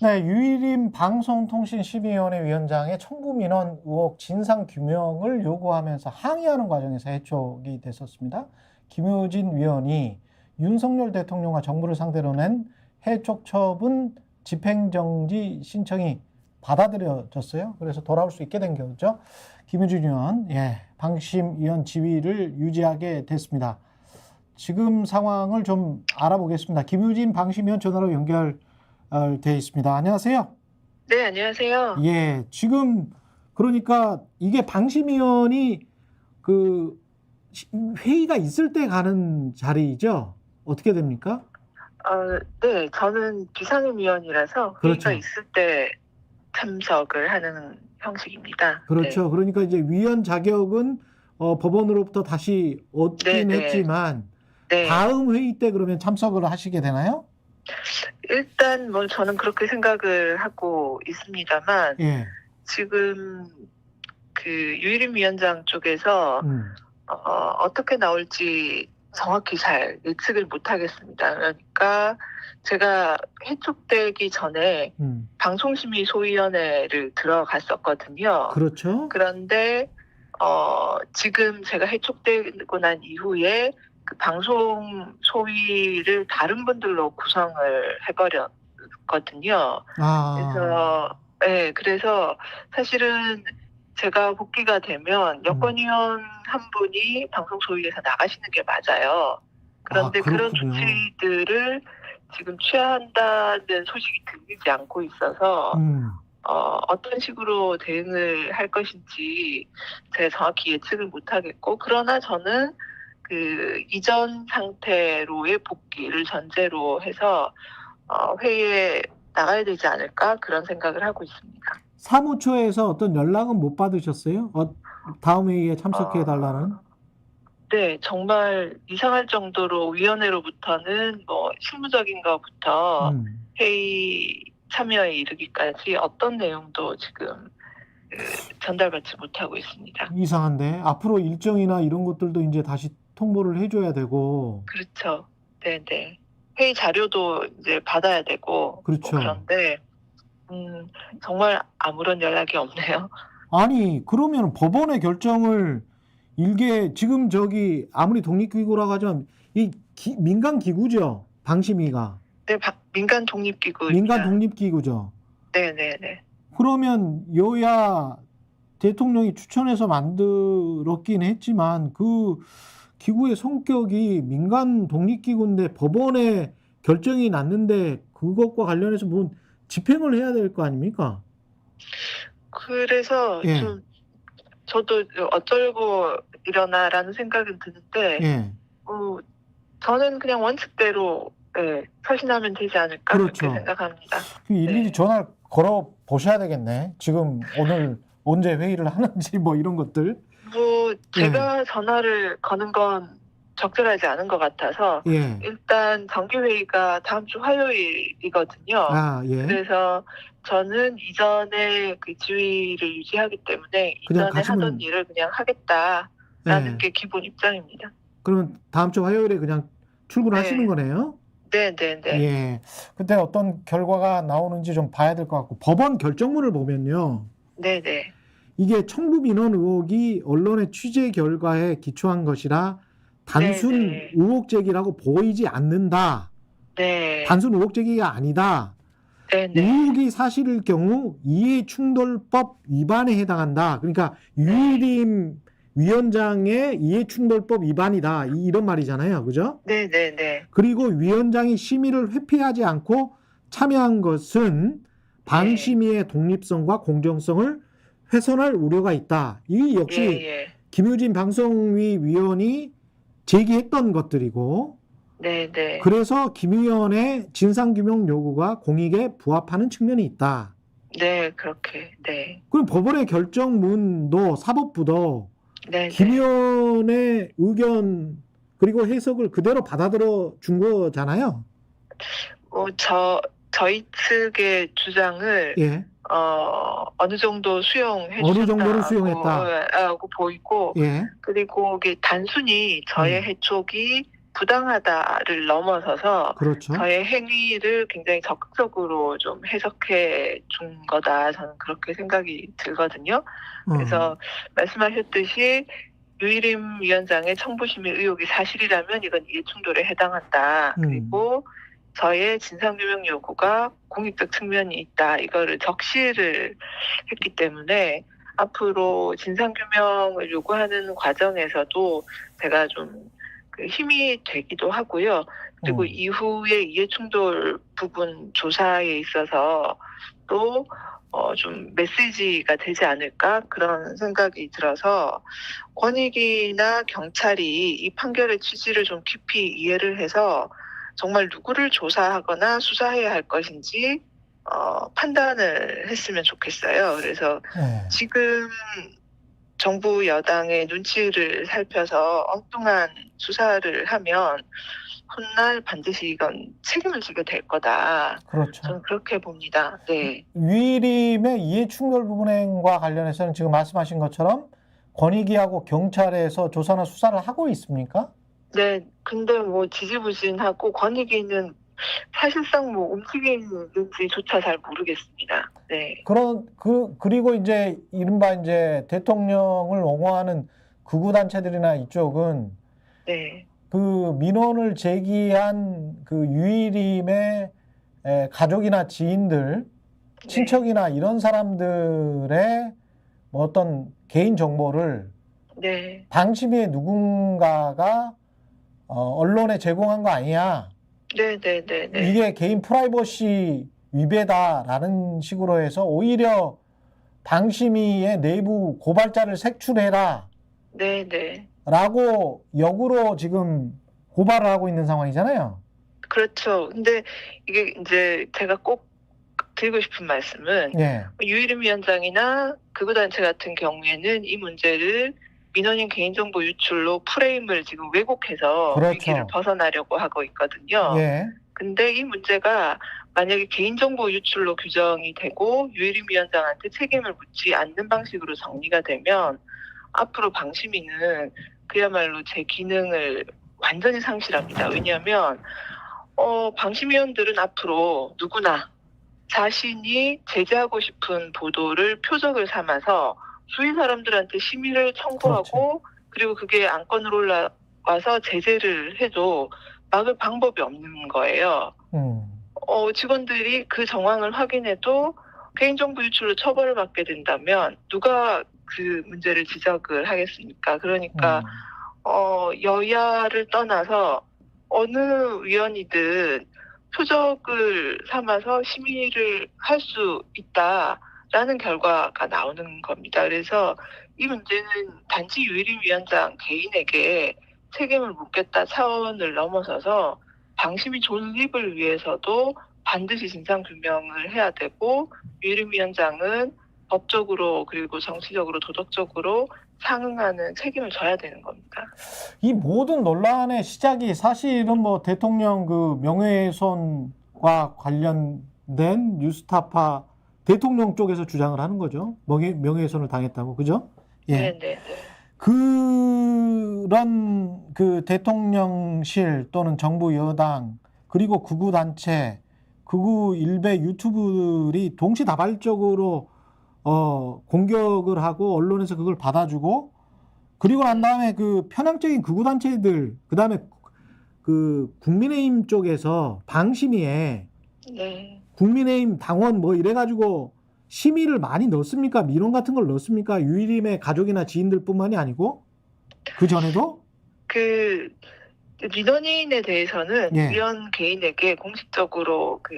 네, 유일임 방송통신심의위원회 위원장의 청구 민원 의혹 진상 규명을 요구하면서 항의하는 과정에서 해촉이 됐었습니다. 김효진 위원이 윤석열 대통령과 정부를 상대로 낸 해촉 처분 집행정지 신청이 받아들여졌어요. 그래서 돌아올 수 있게 된 거죠. 김효진 의원, 예, 방심위원 지위를 유지하게 됐습니다. 지금 상황을 좀 알아보겠습니다. 김효진 방심위원 전화로 연결 돼 있습니다. 안녕하세요. 네, 안녕하세요. 예, 지금 그러니까 이게 방심위원이 그 시- 회의가 있을 때 가는 자리죠. 어떻게 됩니까? 어, 네, 저는 비상임위원이라서 그렇죠. 회의가 있을 때 참석을 하는 형식입니다. 그렇죠. 그러니까 이제 위원 자격은 어, 법원으로부터 다시 얻긴 네, 네. 했지만 네, 네. 다음 회의 때 그러면 참석을 하시게 되나요? 일단 뭐 저는 그렇게 생각을 하고 있습니다만 예. 지금 그 유일임 위원장 쪽에서 음. 어, 어떻게 나올지 정확히 잘 예측을 못 하겠습니다. 그러니까 제가 해촉되기 전에 음. 방송심의 소위원회를 들어갔었거든요. 그렇죠. 그런데 어, 지금 제가 해촉되고 난 이후에 그 방송 소위를 다른 분들로 구성을 해버렸거든요. 아. 그래서 네, 그래서 사실은 제가 복귀가 되면 여권위원 한 분이 방송 소위에서 나가시는 게 맞아요. 그런데 아, 그런. 조치들을 지금 취한다는 소식이 들리지 않고 있어서 음. 어, 어떤 식으로 대응을 할 것인지 제가 정확히 예측을 못 하겠고, 그러나 저는 그 이전 상태로의 복귀를 전제로 해서 어, 회의에 나가야 되지 않을까 그런 생각을 하고 있습니다. 사무처에서 어떤 연락은 못 받으셨어요? 어, 다음 회의에 참석해 달라는? 네, 정말 이상할 정도로 위원회로부터는 뭐 실무적인 것부터 음. 회의 참여에 이르기까지 어떤 내용도 지금 그 전달받지 못하고 있습니다. 이상한데 앞으로 일정이나 이런 것들도 이제 다시 통보를 해줘야 되고 그렇죠. 네네. 회의 자료도 이제 받아야 되고. 그렇죠. 뭐 그런데, 음, 정말 아무런 연락이 없네요. 아니 그러면 법원의 결정을 일개 지금 저기 아무리 독립기구라고 하지만 이 기- 민간 기구죠 방심위가 네, 바- 민간 독립기구. 민간 독립기구죠. 네네네. 그러면 여야 대통령이 추천해서 만들었긴 했지만 그 기구의 성격이 민간 독립기구인데 법원에 결정이 났는데 그것과 관련해서 뭐 집행을 해야 될 거 아닙니까? 그래서 예. 좀, 저도 어쩔고 이러나라는 생각은 드는데, 예. 어, 저는 그냥 원칙대로, 예, 설신하면 되지 않을까. 그렇죠. 그렇게 생각합니다. 그 일일이 네. 전화를 걸어 보셔야 되겠네. 지금 오늘 언제 회의를 하는지 뭐 이런 것들. 제가 전화를 거는 건 적절하지 않은 것 같아서, 예. 일단 정기회의가 다음 주 화요일이거든요. 아, 예. 그래서 저는 이전에 그 지위를 유지하기 때문에 이전에 가시면- 하던 일을 그냥 하겠다라는 예. 게 기본 입장입니다. 그러면 다음 주 화요일에 그냥 출근하시는 네. 거네요. 네, 네, 네. 예. 그때 어떤 결과가 나오는지 좀 봐야 될 것 같고 법원 결정문을 보면요. 네, 네. 이게 청부 민원 의혹이 언론의 취재 결과에 기초한 것이라 단순 네, 네. 의혹 제기라고 보이지 않는다. 네. 단순 의혹 제기가 아니다. 네, 네. 의혹이 사실일 경우 이해충돌법 위반에 해당한다. 그러니까 유일임 위원장의 이해충돌법 위반이다. 이- 이런 말이잖아요. 그죠? 네, 네, 네. 그리고 위원장이 심의를 회피하지 않고 참여한 것은 방심위의 독립성과 공정성을 훼손할 우려가 있다. 이 역시 예, 예. 김유진 방송위 위원이 제기했던 것들이고 네, 네. 그래서 김 의원의 진상규명 요구가 공익에 부합하는 측면이 있다. 네, 그렇게. 네. 그럼 법원의 결정문도 사법부도 네, 김 네. 의원의 의견 그리고 해석을 그대로 받아들여 준 거잖아요. 뭐, 저, 저희 측의 주장을 예. 어, 어느 정도 수용해 어느 정도는 주셨다고, 수용했다. 어, 하고 보이고 예. 그리고 이게 단순히 저의 음. 해촉이 부당하다를 넘어서서 그렇죠. 저의 행위를 굉장히 적극적으로 좀 해석해 준 거다. 저는 그렇게 생각이 들거든요. 음. 그래서 말씀하셨듯이 유일임 위원장의 청부심의 의혹이 사실이라면 이건 이해충돌에 해당한다. 음. 그리고 저의 진상규명 요구가 공익적 측면이 있다. 이거를 적시를 했기 때문에 앞으로 진상규명을 요구하는 과정에서도 제가 좀그 힘이 되기도 하고요. 그리고 음. 이후에 이해충돌 부분 조사에 있어서 또 어, 좀 메시지가 되지 않을까 그런 생각이 들어서 권익이나 경찰이 이 판결의 취지를 좀 깊이 이해를 해서 정말 누구를 조사하거나 수사해야 할 것인지 어, 판단을 했으면 좋겠어요. 그래서 네. 지금 정부 여당의 눈치를 살펴서 엉뚱한 수사를 하면 훗날 반드시 이건 책임을 지게 될 거다. 그렇죠. 저는 그렇게 봅니다. 네. 위림의 이해충돌 부분과 관련해서는 지금 말씀하신 것처럼 권익위하고 경찰에서 조사나 수사를 하고 있습니까? 네. 근데 뭐 지지부진하고 권익위는 사실상 뭐 움직이는지조차 잘 모르겠습니다. 네. 그런 그 그리고 이제 이른바 이제 대통령을 옹호하는 극우 단체들이나 이쪽은 네. 그 민원을 제기한 그 유일임의 에, 가족이나 지인들, 네. 친척이나 이런 사람들의 뭐 어떤 개인 정보를 네. 방심위의 누군가가 어, 언론에 제공한 거 아니야. 네. 네. 네. 네. 이게 개인 프라이버시 위배다라는 식으로 해서 오히려 방심위의 내부 고발자를 색출해라 네. 네. 라고 역으로 지금 고발을 하고 있는 상황이잖아요. 그렇죠. 근데 이게 이제 제가 꼭 드리고 싶은 말씀은 예. 유일임 위원장이나 극우단체 같은 경우에는 이 문제를 민원인 개인정보 유출로 프레임을 지금 왜곡해서 그렇죠. 위기를 벗어나려고 하고 있거든요. 예. 근데 이 문제가 만약에 개인정보 유출로 규정이 되고 유일임 위원장한테 책임을 묻지 않는 방식으로 정리가 되면 앞으로 방심위는 그야말로 제 기능을 완전히 상실합니다. 왜냐하면 어, 방심위원들은 앞으로 누구나 자신이 제재하고 싶은 보도를 표적을 삼아서 주위 사람들한테 심의를 청구하고 그리고 그게 안건으로 올라와서 제재를 해도 막을 방법이 없는 거예요. 음. 어, 직원들이 그 정황을 확인해도 개인정보 유출로 처벌을 받게 된다면 누가 그 문제를 지적을 하겠습니까? 그러니까 음. 어, 여야를 떠나서 어느 위원이든 표적을 삼아서 심의를 할 수 있다 라는 결과가 나오는 겁니다. 그래서 이 문제는 단지 유일임 위원장 개인에게 책임을 묻겠다 차원을 넘어서서 방심위 존립을 위해서도 반드시 진상 규명을 해야 되고 유일임 위원장은 법적으로 그리고 정치적으로 도덕적으로 상응하는 책임을 져야 되는 겁니다. 이 모든 논란의 시작이 사실은 뭐 대통령 그 명예훼손과 관련된 뉴스타파 대통령 쪽에서 주장을 하는 거죠. 명예, 명예훼손을 당했다고. 그죠? 예. 네, 네, 네. 그런 그 대통령실 또는 정부 여당 그리고 극우 단체 극우 일베 유튜브들이 동시다발적으로 어 공격을 하고 언론에서 그걸 받아주고 그리고 난 다음에 그 편향적인 극우 단체들 그 다음에 그 국민의힘 쪽에서 방심위에 네. 국민의힘 당원 뭐 이래가지고 심의를 많이 넣습니까? 민원 같은 걸 넣습니까? 유일임의 가족이나 지인들뿐만이 아니고 그 전에도 그 민원인에 대해서는 예. 위원 개인에게 공식적으로 그,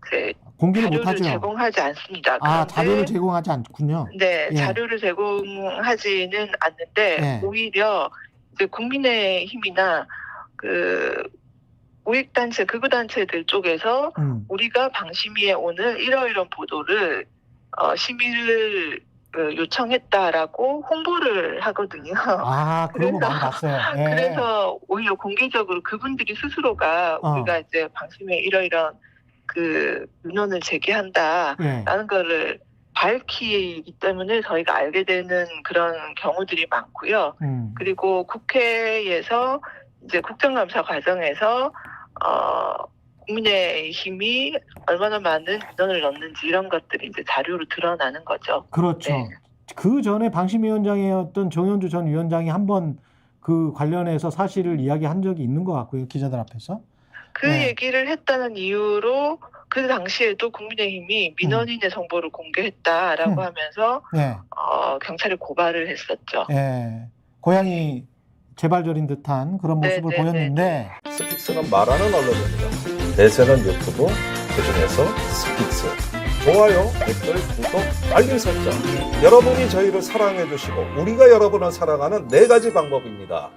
그 공개를 자료를 못하죠. 제공하지 않습니다. 아 그런데 자료를 제공하지 않군요. 네, 예. 자료를 제공하지는 않는데 예. 오히려 이제 국민의힘이나 그 우익단체, 극우단체들 쪽에서 음. 우리가 방심위에 오늘 이러이런 보도를 어, 심의를 그, 요청했다라고 홍보를 하거든요. 아 그런 거 그래서- 봤어요. 예. 그래서 오히려 공개적으로 그분들이 스스로가 어. 우리가 이제 방심에 이러이런 그 민원을 제기한다라는 예. 거를 밝히기 때문에 저희가 알게 되는 그런 경우들이 많고요. 음. 그리고 국회에서 이제 국정감사 과정에서 어, 국민의힘이 얼마나 많은 민원을 넣는지 이런 것들이 이제 자료로 드러나는 거죠. 그렇죠. 네. 그 전에 방심위원장이었던 정현주 전 위원장이 한번 그 관련해서 사실을 이야기한 적이 있는 것 같고요. 기자들 앞에서. 그 네. 얘기를 했다는 이유로 그 당시에도 국민의힘이 민원인의 정보를 공개했다라고 음. 하면서 네. 어, 경찰에 고발을 했었죠. 예. 고양이 재발절인 듯한 그런 네, 모습을 네, 보였는데 스픽스는 말하는 언론입니다. 대세는 유튜브, 그중에서 스픽스. 좋아요, 댓글, 구독, 알림 설정. 여러분이 저희를 사랑해 주시고 우리가 여러분을 사랑하는 네 가지 방법입니다.